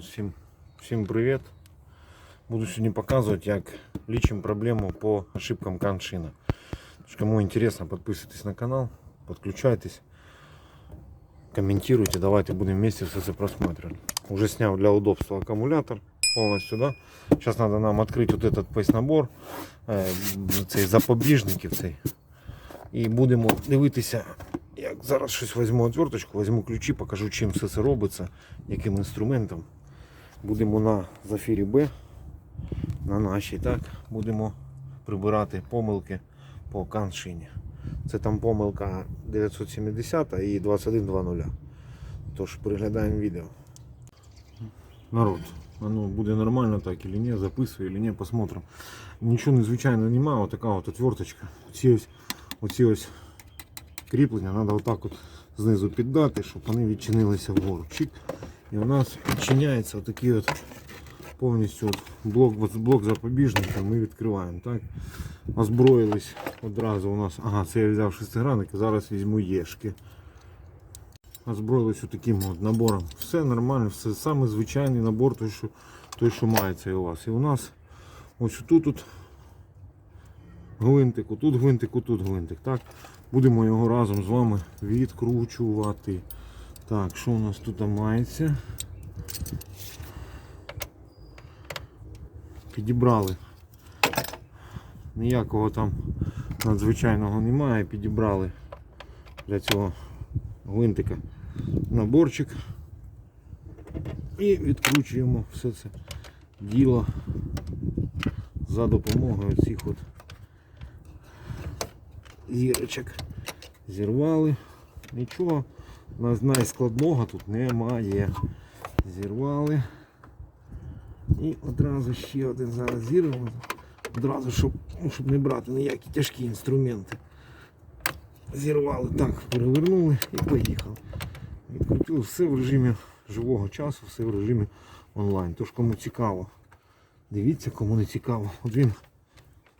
народ, всім, всім привіт. Буду сьогодні показувати, як лічимо проблему по ошибкам каншина. Тож, Кому интересно, подписывайтесь на канал, подключайтесь, комментируйте, давайте будем вместе все это просматривать. Уже снял для удобства аккумулятор полностью, да. Сейчас надо нам открыть вот этот пейс-набор, е, цей запобіжників цей. І будемо дивитися, як зараз щось візьму отверточку, візьму ключі, покажу, чим все це робиться, яким інструментом. Будемо на зафірі Б, на нашій, так, будемо прибирати помилки по каншині. Це там помилка 970 і 2120. Тож переглядаємо відео. Народ, воно буде нормально так или ні, записую или ні, посмотрим. Нічого незвичайного немає, отака от отверточка. Оці ось, оці ось кріплення треба отак от знизу піддати, щоб вони відчинилися вгору. Чик. І у нас відчиняється отакий от повністю от блок, от блок запобіжника ми відкриваємо. Так? Озброїлись одразу у нас. Ага, це я взяв шестигранник, зараз візьму єшки. Озброїлись таким от набором. Все нормально, все саме звичайний набор, той, що, той, що мається у вас. І у нас ось тут тут гвинтик, тут гвинтик, тут гвинтик. Так? Будемо його разом з вами відкручувати. Так, що у нас тут мається? Підібрали. Ніякого там надзвичайного немає. Підібрали для цього гвинтика наборчик. І відкручуємо все це діло за допомогою цих от зірочок. Зірвали. Нічого найскладного тут немає. Зірвали. І одразу ще один зараз зірвемо. Одразу, щоб, ну, щоб не брати ніякі тяжкі інструменти. Зірвали, так, перевернули і поїхали. Відкрутили все в режимі живого часу, все в режимі онлайн. Тож кому цікаво, дивіться, кому не цікаво. От він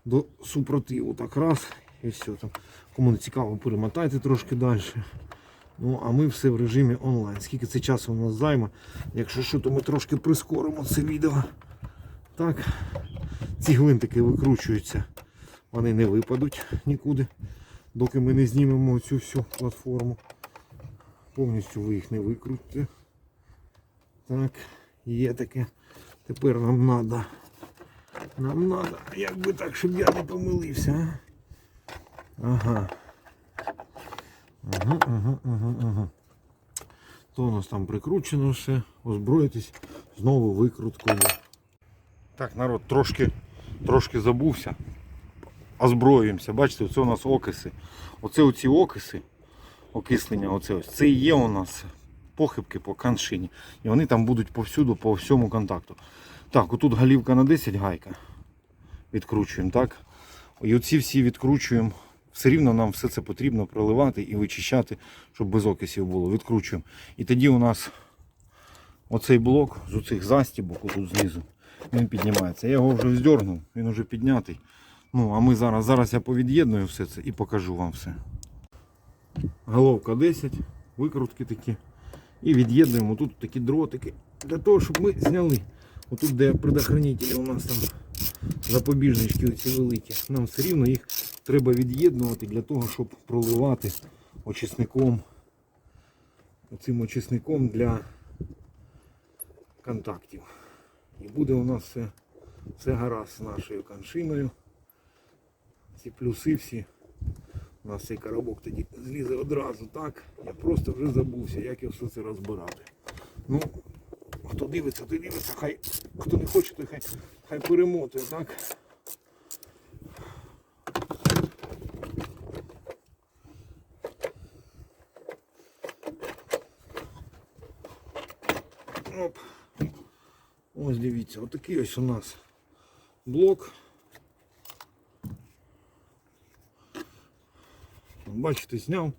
до супротиву так раз і все там. Кому не цікаво, перемотайте трошки далі. Ну, а ми все в режимі онлайн. Скільки це часу у нас займе. Якщо що, то ми трошки прискоримо це відео. Так, ці гвинтики викручуються, вони не випадуть нікуди, доки ми не знімемо цю всю платформу. Повністю ви їх не викрутите. Так, є таке. Тепер нам треба. Нам треба, як би так, щоб я не помилився. а? Ага. Ага, ага, ага, ага. То у нас там прикручено все, озброїтись знову викруткою. Так, народ, трошки, трошки забувся. Озброюємося. Бачите, це у нас окиси. Оце оці окиси, окислення, оце ось, це і є у нас похибки по каншині. І вони там будуть повсюду, по всьому контакту. Так, отут галівка на 10 гайка. Відкручуємо, так? І оці всі відкручуємо. Все рівно нам все це потрібно проливати і вичищати, щоб без окисів було. Відкручуємо. І тоді у нас оцей блок з оцих застібок, отут знизу, він піднімається. Я його вже здергнув, він вже піднятий. Ну, а ми зараз, зараз я повід'єдную все це і покажу вам все. Головка 10, викрутки такі. І від'єднуємо тут такі дротики. Для того, щоб ми зняли. Отут, де предохранителі у нас там запобіжнички оці великі. Нам все рівно їх треба від'єднувати для того, щоб проливати очисником. Оцим очисником для контактів. І буде у нас все, все гаразд з нашою коншиною. Ці плюси всі. У нас цей коробок тоді злізе одразу так. Я просто вже забувся, як я все це розбирати. Ну, хто дивиться, той дивиться, хай хто не хоче, той хай, хай перемотує, так? Оп. Ось дивіться, отакий ось у нас блок. Бачите, зняв.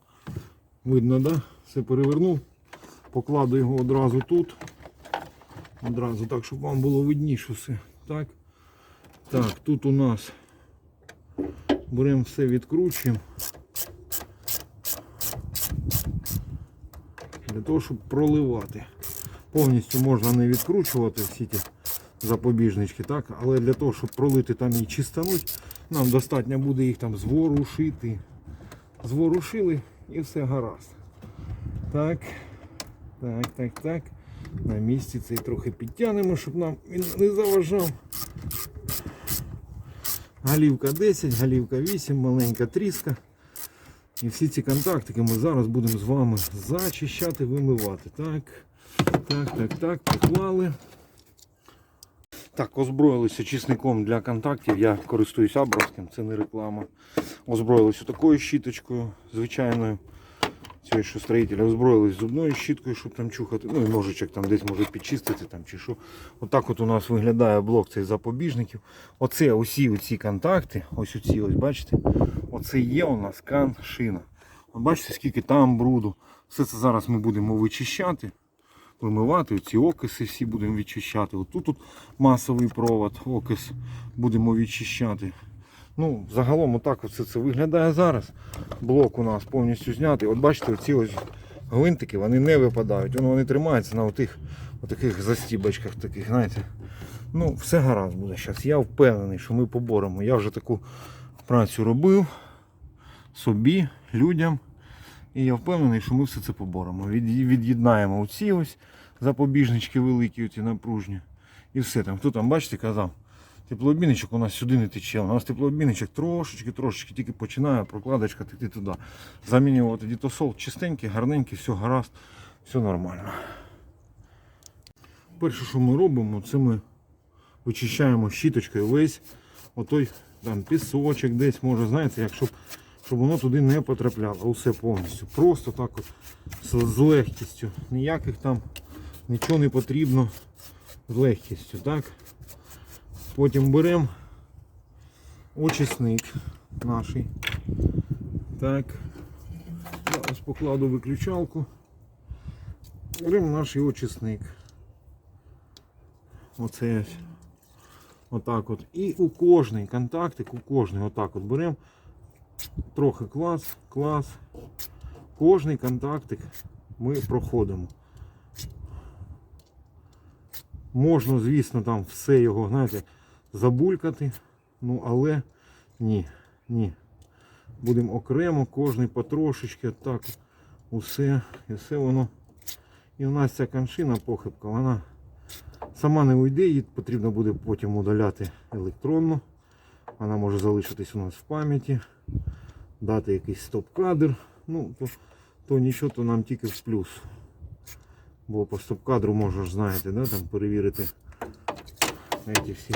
Видно, да? Все перевернув. Покладу його одразу тут. Одразу так, щоб вам було видніше все. Так, так тут у нас беремо все, відкручуємо. Для того, щоб проливати. повністю можна не відкручувати всі ті запобіжнички, так? але для того, щоб пролити там і чистануть, нам достатньо буде їх там зворушити. Зворушили і все гаразд. Так, так, так, так. На місці цей трохи підтягнемо, щоб нам він не заважав. Галівка 10, галівка 8, маленька тріска. І всі ці контактики ми зараз будемо з вами зачищати, вимивати. Так, так, так, так, поклали. Так, озброїлися чисником для контактів. Я користуюсь Абровським, це не реклама. Озброїлися такою щіточкою звичайною. Цієї що строїтеля озброїлись зубною щіткою, щоб там чухати. Ну і ножичок там десь може підчистити там чи що. Отак от у нас виглядає блок цих запобіжників. Оце усі оці контакти, ось оці, ось бачите, оце є у нас кан-шина. От бачите, скільки там бруду. Все це зараз ми будемо вичищати, вимивати. Ці окиси всі будемо відчищати. Отут тут масовий провод, окис будемо відчищати. Ну, загалом отак все це виглядає зараз. Блок у нас повністю знятий. От бачите, оці ось гвинтики вони не випадають. Вони тримаються на отих, отаких застібочках, таких, знаєте. Ну, все гаразд буде зараз. Я впевнений, що ми поборемо. Я вже таку працю робив собі, людям. І я впевнений, що ми все це поборемо. Від, від'єднаємо оці ось запобіжнички великі, оці напружні. І все там. Хто там, бачите, казав, теплообмінничок у нас сюди не тече. У нас теплообмінничок трошечки, трошечки тільки починає прокладочка текти туди. Замінювати дітосол чистенький, гарненький, все гаразд, все нормально. Перше, що ми робимо, це ми вичищаємо щіточкою весь отой там пісочок десь може, знаєте, як щоб, воно туди не потрапляло. Усе повністю. Просто так от з, з легкістю. Ніяких там нічого не потрібно з легкістю. так. Потім беремо очисник наш. Так. Зараз покладу виключалку. Беремо наш очисник. Оце ось. Отак от. І у кожний контактик, у кожний отак от беремо. Трохи клас, клас. Кожний контактик ми проходимо. Можна, звісно, там все його, знаєте, забулькати. Ну, але ні, ні. Будемо окремо, кожний потрошечки, так, усе, і все воно. І у нас ця коншина похибка, вона сама не уйде, її потрібно буде потім удаляти електронно. Вона може залишитись у нас в пам'яті, дати якийсь стоп-кадр. Ну, то, то нічого, то нам тільки в плюс. Бо по стоп-кадру можеш, знаєте, да, там перевірити ці всі,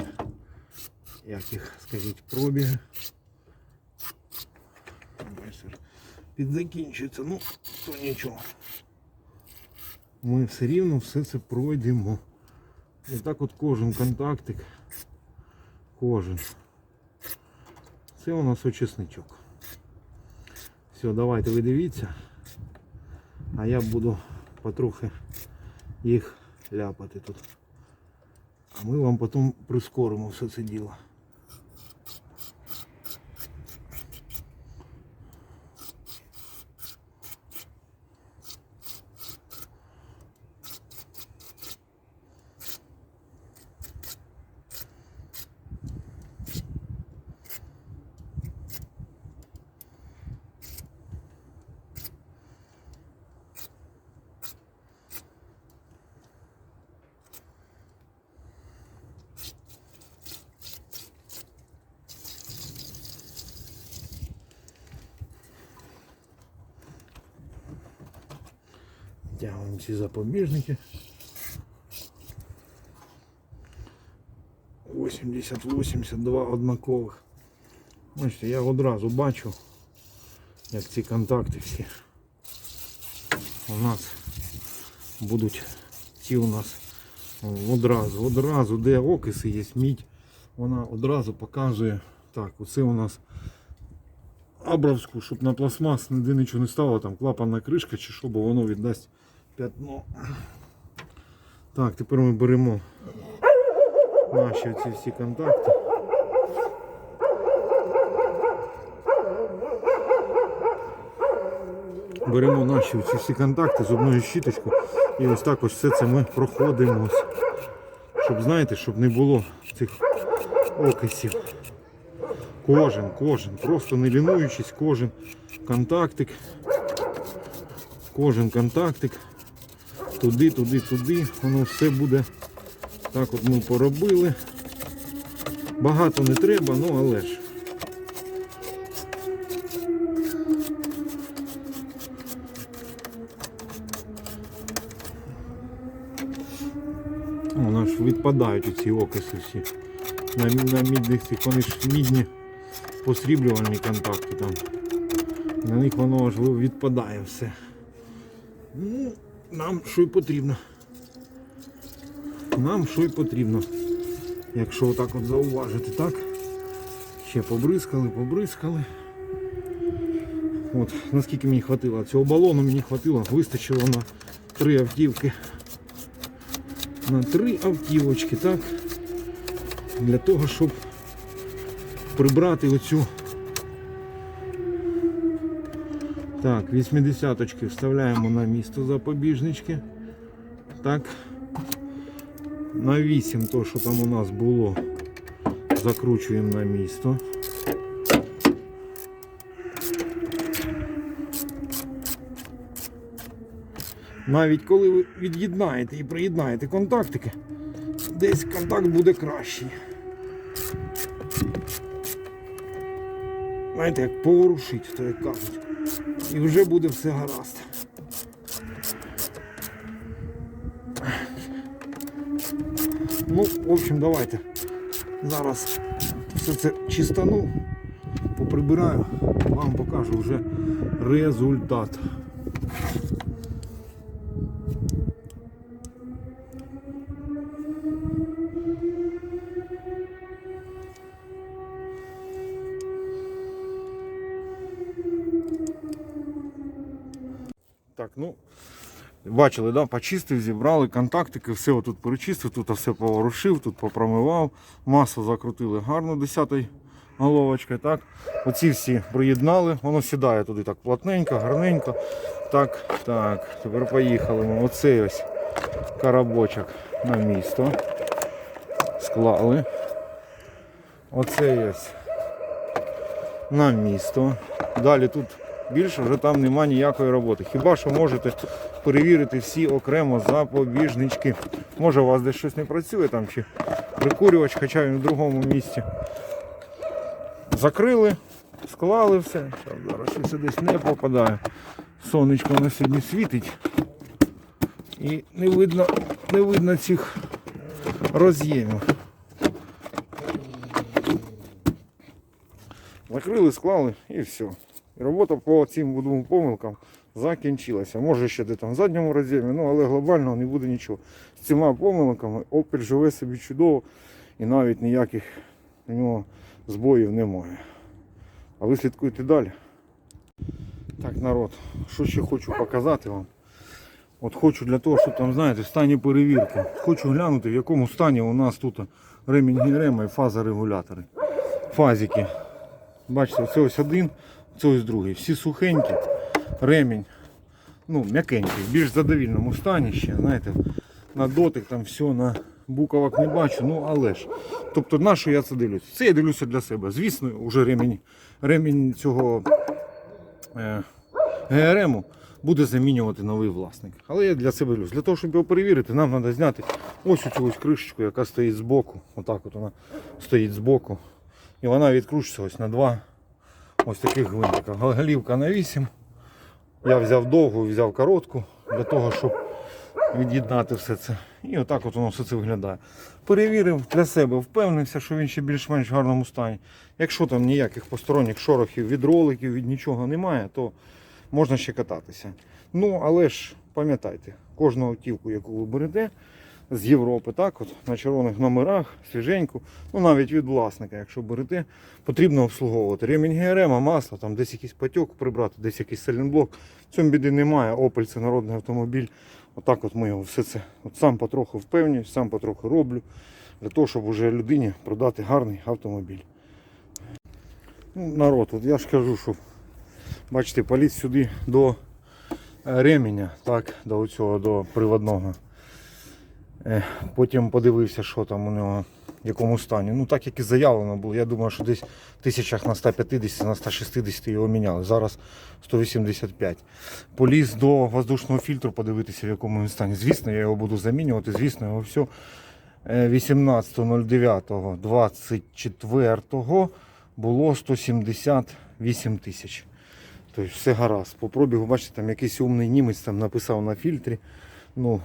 як їх, скажіть, пробіги. Підзакінчується, ну, то нічого. Ми все рівно все це пройдемо. І так от кожен контактик, кожен. Це у нас очисничок. Все, давайте ви дивіться. А я буду потрохи їх ляпати тут. А ми вам потім прискоримо все це діло. Тягуємо ці запобіжники. 80-82 однакових. Бачите, я одразу бачу, як ці контакти всі у нас будуть ті у нас одразу, одразу, де окиси є мідь, вона одразу показує. Так, оце у нас Абровську, щоб на пластмас ніде нічого не стало, там клапанна кришка чи що, бо воно віддасть п'ятно. Так, тепер ми беремо наші ці всі контакти. Беремо наші ці всі контакти з одною щіточкою І ось так ось все це ми проходимо. Щоб знаєте, щоб не було цих окисів. Кожен, кожен, просто не лінуючись, кожен контактик, кожен контактик, туди, туди, туди, воно все буде. Так от ми поробили. Багато не треба, ну але ж. Воно ж відпадають ці окиси всі. На, на мідних цих, вони ж мідні посріблювальні контакти там. На них воно аж відпадає все. Нам що й потрібно. Нам що й потрібно. Якщо отак от зауважити, так? Ще побризкали, побризкали. От, наскільки мені хватило, цього балону мені хватило, вистачило на три автівки. На три автівочки, так? Для того, щоб прибрати оцю. Так, 80-очки вставляємо на місто запобіжнички. Так. На 8 то, що там у нас було, закручуємо на місто. Навіть коли ви від'єднаєте і приєднаєте контактики, десь контакт буде кращий. Знаєте, як поворушить, то як кажуть. І вже буде все гаразд. Ну, в общем, давайте. Зараз все це чистану, поприбираю, вам покажу вже результат. Так, ну, бачили, да, почистив, зібрали контактики, все отут перечистив, тут все поворушив, тут попромивав, масу закрутили гарно 10 головочкою. Так. Оці всі приєднали, воно сідає туди так плотненько, гарненько. Так, так, тепер поїхали ми. Оцей ось коробочок на місто. Склали. Оцей ось на місто. Далі тут більше вже там нема ніякої роботи. Хіба що можете перевірити всі окремо запобіжнички. Може у вас десь щось не працює там чи прикурювач, хоча він в другому місці. Закрили, склали все. Зараз щось десь не попадає. Сонечко на сьогодні світить. І не видно, не видно цих роз'ємів. Закрили, склали і все. Робота по цим двом помилкам закінчилася. Може ще де там в задньому роз'ємі, ну але глобально не буде нічого. З цими помилками Opel живе собі чудово і навіть ніяких у нього збоїв немає. А ви слідкуйте далі. Так, народ, що ще хочу показати вам. От хочу для того, щоб там, знаєте, в стані перевірки. Хочу глянути, в якому стані у нас тут ремінь гірема і фазорегулятори. Фазики. Бачите, це ось один, це ось другий. Всі сухенькі, ремінь, ну, м'якенький, в більш задовільному стані ще, знаєте, на дотик там все, на буковок не бачу, ну але ж. Тобто на що я це дивлюсь? Це я дивлюся для себе. Звісно, вже ремінь, ремінь цього е, ГРМу буде замінювати новий власник. Але я для себе дивлюсь. Для того, щоб його перевірити, нам треба зняти ось цю ось кришечку, яка стоїть збоку. Отак от вона стоїть збоку. І вона відкручується ось на два ось таких гвинтика. Голівка на 8. Я взяв довгу, взяв коротку для того, щоб від'єднати все це. І отак от воно все це виглядає. Перевірив для себе, впевнився, що він ще більш-менш в гарному стані. Якщо там ніяких посторонніх шорохів від роликів, від нічого немає, то можна ще кататися. Ну, але ж пам'ятайте, кожну автівку, яку ви берете з Європи, так, от, на червоних номерах, свіженьку, ну навіть від власника, якщо берете, потрібно обслуговувати. Ремінь ГРМ, масло, там десь якийсь патьок прибрати, десь якийсь сайлентблок. В цьому біди немає. Opel це народний автомобіль. Отак от ми його все це от сам потроху впевнююсь, сам потроху роблю, для того, щоб уже людині продати гарний автомобіль. Ну, народ, от я ж кажу, що бачите, поліз сюди до е, ременя, так, до цього, до приводного. Е, Потім подивився, що там у нього, в якому стані. Ну так як і заявлено було. Я думаю, що десь тисячах на 150, на 160 його міняли. Зараз 185. Поліз до воздушного фільтру подивитися, в якому він стані. Звісно, я його буду замінювати. Звісно, його все. 18.09.24 було 178 тисяч. Тобто все гаразд. По пробігу, бачите, там якийсь умний німець там написав на фільтрі. Ну,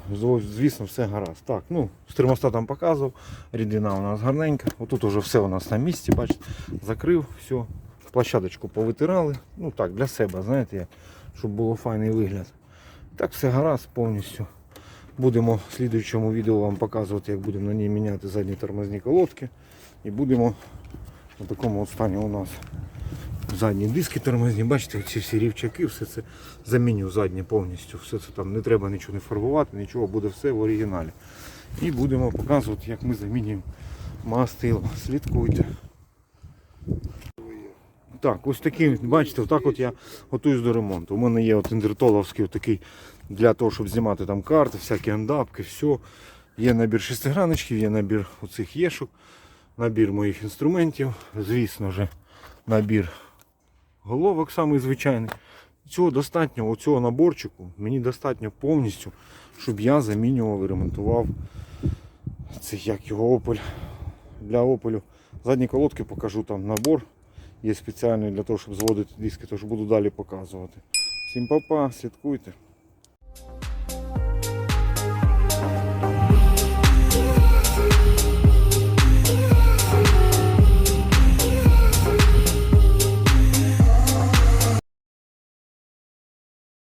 звісно, все гаразд. Так, ну, з термостатом показував, рідина у нас гарненька. Отут уже все у нас на місці, бачите, закрив, все. Площадочку повитирали. Ну так, для себе, знаєте, як, щоб було файний вигляд. Так, все гаразд повністю. Будемо в слідуючому відео вам показувати, як будемо на ній міняти задні тормозні колодки. І будемо на такому от стані у нас задні диски тормозні. Бачите, оці всі рівчаки, все це заміню задні повністю. Все це там не треба нічого не фарбувати, нічого, буде все в оригіналі. І будемо показувати, як ми замінюємо мастило. Слідкуйте. Так, ось такий, бачите, отак от я готуюсь до ремонту. У мене є от індертоловський такий для того, щоб знімати там карти, всякі андапки, все. Є набір шестиграночків, є набір оцих єшок, набір моїх інструментів, звісно ж, набір головок самий звичайний. Цього достатньо, оцього наборчику, мені достатньо повністю, щоб я замінював і ремонтував це як його опель. Для опелю. Задні колодки покажу там набор. Є спеціальний для того, щоб зводити диски, тож буду далі показувати. Всім па-па, слідкуйте.